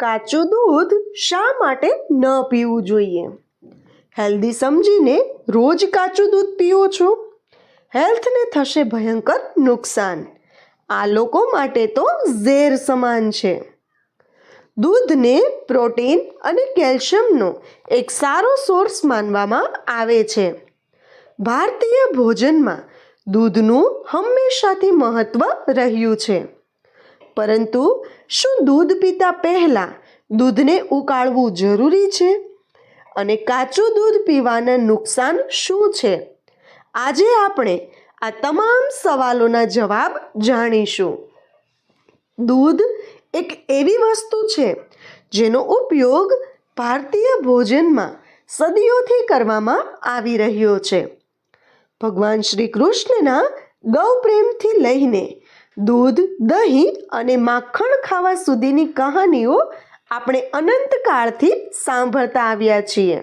કાચું દૂધ શા માટે ન પીવું જોઈએ? હેલ્ધી સમજીને રોજ કાચું દૂધ પીવો છો? હેલ્થને થશે ભયંકર નુકસાન. આ લોકો માટે તો ઝેર સમાન છે. દૂધને પ્રોટીન અને કેલ્શિયમનો એક સારો સોર્સ માનવામાં આવે છે. ભારતીય ભોજનમાં દૂધનું હંમેશાથી મહત્ત્વ રહ્યું છે. પરંતુ શું દૂધ પીતા પહેલાં દૂધને ઉકાળવું જરૂરી છે? અને કાચું દૂધ પીવાના નુકસાન શું છે? આજે આપણે આ તમામ સવાલોના જવાબ જાણીશું. દૂધ એક એવી વસ્તુ છે જેનો ઉપયોગ ભારતીય ભોજનમાં સદીઓથી કરવામાં આવી રહ્યો છે. ભગવાન શ્રી કૃષ્ણના ગૌ પ્રેમથી લઈને દૂધ, દહીં અને માખણ ખાવા સુધીની કહાનીઓ આપણે અનંતકાળથી સાંભળતા આવ્યા છીએ.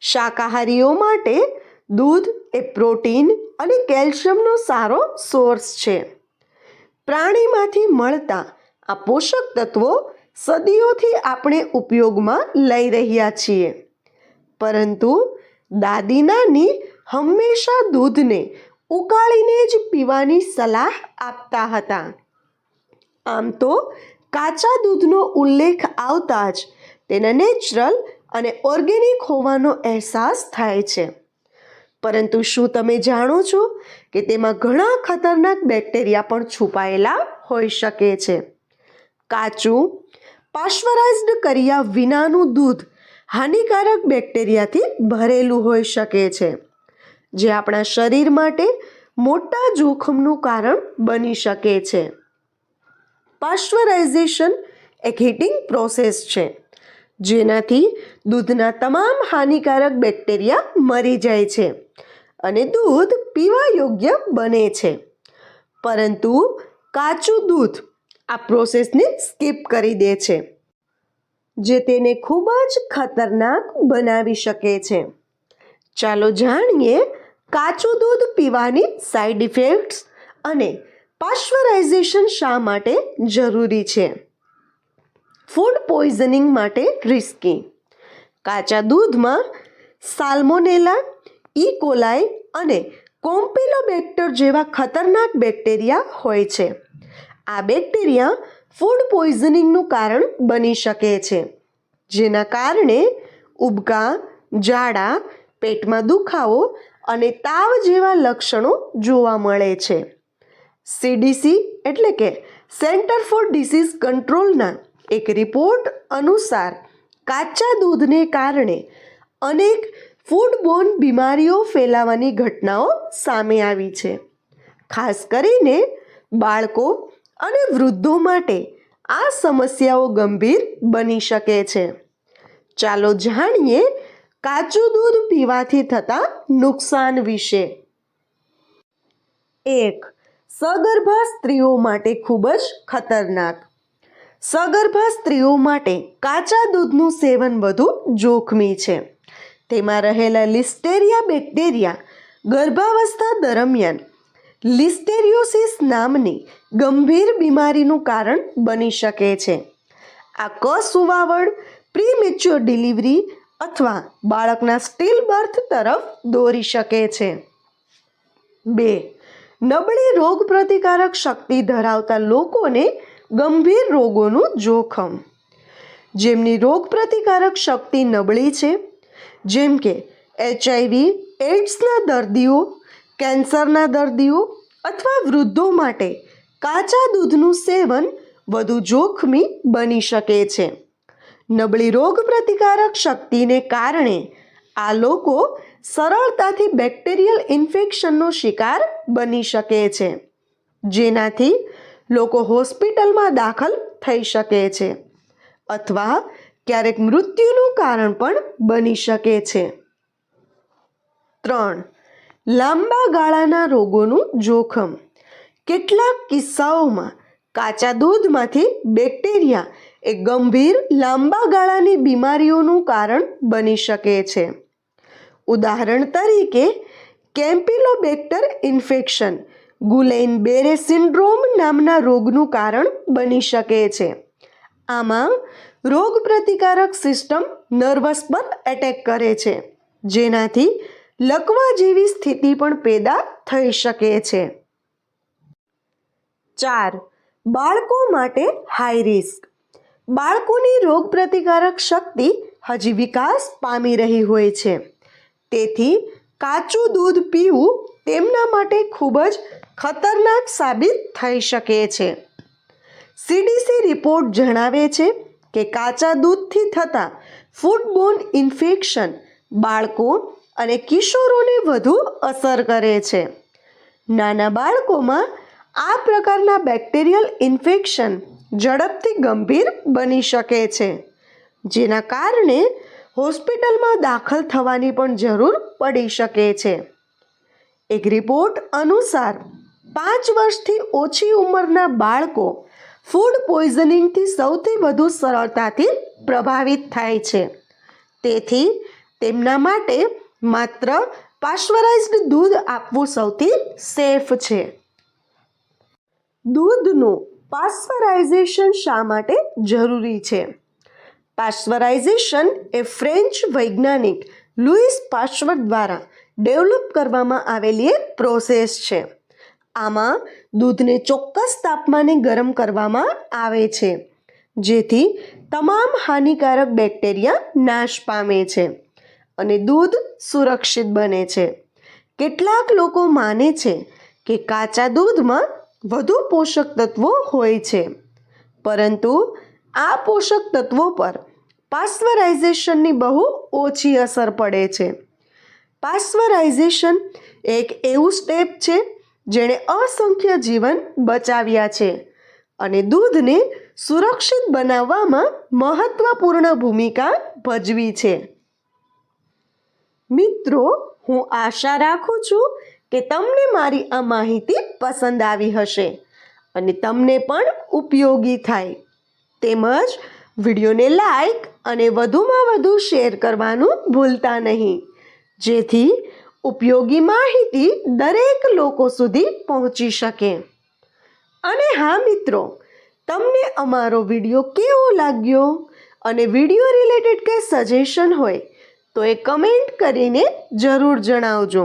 શાકાહારીઓ માટે દૂધ એ પ્રોટીન અને કેલ્શિયમનો સારો સોર્સ છે. પ્રાણીમાંથી મળતા આ પોષક તત્વો સદીઓથી આપણે ઉપયોગમાં લઈ રહ્યા છીએ. પરંતુ દાદી નાની હંમેશા દૂધને ઉકાળીને જ પીવાની સલાહ આપતા હતા. આમ તો કાચા દૂધનો ઉલ્લેખ આવતા જ તેના નેચરલ અને ઓર્ગેનિક હોવાનો અહેસાસ થાય છે. પરંતુ શું તમે જાણો છો કે તેમાં ઘણા ખતરનાક બેક્ટેરિયા પણ છુપાયેલા હોઈ શકે છે? કાચું, પાશ્વરાઇઝ્ડ કર્યા વિનાનું દૂધ હાનિકારક બેક્ટેરિયાથી ભરેલું હોઈ શકે છે. જે આપણા શરીર માટે મોટા જોખમનું કારણ બની શકે છે. પાશ્વરાઇઝેશન એક હીટિંગ પ્રોસેસ છે, જેનાથી દૂધના તમામ હાનિકારક બેક્ટેરિયા મરી જાય છે અને દૂધ પીવા યોગ્ય બને છે. પરંતુ કાચું દૂધ આ પ્રોસેસને સ્કીપ કરી દે છે, જે તેને ખૂબ જ ખતરનાક બનાવી શકે છે. ચાલો જાણીએ કાચું દૂધ પીવાની સાઈડ ઇફેક્ટ્સ અને પાશ્વરાઇઝેશન શા માટે જરૂરી છે? ફૂડ પોઈઝનિંગ માટે રિસ્કી કાચા દૂધમાં સાલ્મોનેલા ઇકોલાઈ અને કોમ્પિલોબેક્ટર જેવા ખતરનાક બેક્ટેરિયા હોય છે. આ બેક્ટેરિયા ફૂડ પોઈઝનિંગનું કારણ બની શકે છે. જેના કારણે ઉબકા, ઝાડા, પેટમાં દુખાવો અને તાવ જેવા લક્ષણો જોવા મળે છે. સીડીસી એટલે કે સેન્ટર ફોર ડિસીઝ કંટ્રોલના એક રિપોર્ટ અનુસાર કાચા દૂધને કારણે અનેક ફૂડબોર્ન બીમારીઓ ફેલાવાની ઘટનાઓ સામે આવી છે. ખાસ કરીને બાળકો અને વૃદ્ધો માટે આ સમસ્યાઓ ગંભીર બની શકે છે. ચાલો જાણીએ કાચું દૂધ પીવાથી થતા નુકસાન વિશે. એક, સગર્ભા સ્ત્રીઓ માટે ખૂબ જ ખતરનાક. સગર્ભા સ્ત્રીઓ માટે કાચા દૂધનું સેવન વધુ જોખમી છે. તેમાં રહેલા લિસ્ટેરિયા બેક્ટેરિયા ગર્ભાવસ્થા દરમિયાન લિસ્ટેરિયોસિસ નામની ગંભીર બીમારીનું કારણ બની શકે છે. આ કસુવાવડ, પ્રીમેચ્યોર ડિલિવરી અથવા બાળકના સ્ટીલ બર્થ તરફ દોરી શકે છે. બે. નબળી રોગ પ્રતિકારક શક્તિ ધરાવતા લોકોને ગંભીર રોગોનું જોખમ. જેમની રોગ પ્રતિકારક શક્તિ નબળી છે, જેમ કે એચઆઈવી એડ્સના દર્દીઓ, કેન્સરના દર્દીઓ અથવા વૃદ્ધો માટે કાચા દૂધનું સેવન વધુ જોખમી બની શકે છે. નબળી રોગ પ્રતિકારક શક્તિને કારણે આ લોકો સરળતાથી બેક્ટેરિયલ ઇન્ફેક્શનનો શિકાર બની શકે છે. જેનાથી લોકો હોસ્પિટલમાં દાખલ થઈ શકે છે અથવા ક્યારેક મૃત્યુનું કારણ પણ બની શકે છે. ત્રણ. લાંબા ગાળાના રોગોનું જોખમ. કેટલાક કિસ્સાઓમાં કાચા દૂધમાંથી બેક્ટેરિયા એ ગંભીર લાંબા ગાળાની બીમારીઓનું કારણ બની શકે છે. ઉદાહરણ તરીકે, કેમ્પિલોબેક્ટર ઇન્ફેક્શન ગુલેન બેરે સિન્ડ્રોમ નામના રોગનું કારણ બની શકે છે. આમાં રોગ પ્રતિકારક સિસ્ટમ નર્વસ પર એટેક કરે છે, જેનાથી લકવા જેવી સ્થિતિ પણ પેદા થઈ શકે છે. ચાર, બાળકો માટે હાઈ રિસ્ક. બાળકોની રોગ પ્રતિકારક શક્તિ હજી વિકાસ પામી રહી હોય છે. તેથી કાચું દૂધ પીવું તેમના માટે ખૂબ જ ખતરનાક સાબિત થઈ શકે છે. સીડીસી રિપોર્ટ જણાવે છે કે કાચા દૂધથી થતા ફૂડબોર્ન ઇન્ફેક્શન બાળકો અને કિશોરોને વધુ અસર કરે છે. નાના બાળકોમાં આ પ્રકારના બેક્ટેરિયલ ઇન્ફેક્શન ઝડપથી ગંભીર બની શકે છે, જેના કારણે હોસ્પિટલમાં દાખલ થવાની પણ જરૂર પડી શકે છે. એક રિપોર્ટ અનુસાર, પાંચ વર્ષથી ઓછી ઉંમરના બાળકો ફૂડ પોઈઝનિંગથી સૌથી વધુ સરળતાથી પ્રભાવિત થાય છે. તેથી, તેમના માટે માત્ર પાશ્વરાઇઝ્ડ દૂધ આપવું સૌથી સેફ છે. દૂધનું પાસ્વરાઇઝેશન શા માટે જરૂરી છે? પાસ્વરાઇઝેશન એ ફ્રેન્ચ વૈજ્ઞાનિક લુઈસ પાશ્વર દ્વારા ડેવલપ કરવામાં આવેલી એક પ્રોસેસ છે. આમાં દૂધને ચોક્કસ તાપમાને ગરમ કરવામાં આવે છે, જેથી તમામ હાનિકારક બેક્ટેરિયા નાશ પામે છે અને દૂધ સુરક્ષિત બને છે. કેટલાક લોકો માને છે કે કાચા દૂધમાં વધુ પોષક તત્વો હોય છે. પરંતુ આ પોષક તત્વો પર પાસ્વરાઇઝેશનની બહુ ઓછી અસર પડે છે. પાસ્વરાઇઝેશન એક એવું સ્ટેપ છે જેણે અસંખ્ય જીવન બચાવ્યા છે અને દૂધને સુરક્ષિત બનાવવામાં મહત્વપૂર્ણ ભૂમિકા ભજવી છે. મિત્રો, હું આશા રાખું છું કે તમને મારી આ માહિતી પસંદ આવી હશે અને તમને પણ ઉપયોગી થાય. તેમજ વિડીયોને લાઈક અને વધુમાં વધુ શેર કરવાનું ભૂલતા નહીં. જેથી ઉપયોગી માહિતી દરેક લોકો સુધી પહોંચી શકે. અને હા મિત્રો, તમને અમારો વીડિયો કેવો લાગ્યો અને વીડિયો રિલેટેડ કંઈ સજેશન હોય તો એ કમેન્ટ કરીને જરૂર જણાવજો.